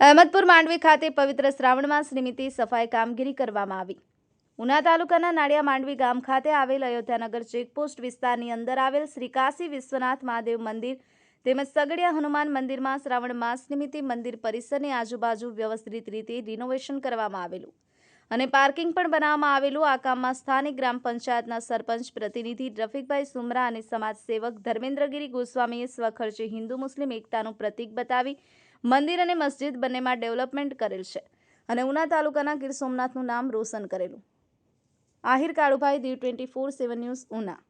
અહમદપુર માંડવી ખાતે પવિત્ર શ્રાવણ માસ નિમિત્તે સફાઈ કામગીરી કરવામાં આવી. ઉના તાલુકાના નાળિયા માંડવી ગામ ખાતે આવેલ અયોધ્યાનગર ચેકપોસ્ટ વિસ્તારની અંદર આવેલ શ્રી કાશી વિશ્વનાથ મહાદેવ મંદિર તેમજ સગડિયા હનુમાન મંદિરમાં શ્રાવણ માસ નિમિત્તે મંદિર પરિસરની આજુબાજુ વ્યવસ્થિત રીતે રિનોવેશન કરવામાં આવેલું અને પાર્કિંગ પણ બનાવવામાં આવેલું. આ કામમાં સ્થાનિક ગ્રામ પંચાયતના સરપંચ, પ્રતિનિધિ રફીકભાઈ સુમરા અને સમાજ સેવક ધર્મેન્દ્રગીરી ગોસ્વામીએ સ્વખર્ચે હિન્દુ મુસ્લિમ એકતાનું પ્રતીક બતાવી મંદિર અને મસ્જિદ બંનેમાં ડેવલપમેન્ટ કરેલ છે અને ઉના તાલુકાના ગીર સોમનાથનું નામ રોશન કરેલું. Ahir Kalubhai Diu twenty four seven news, Una.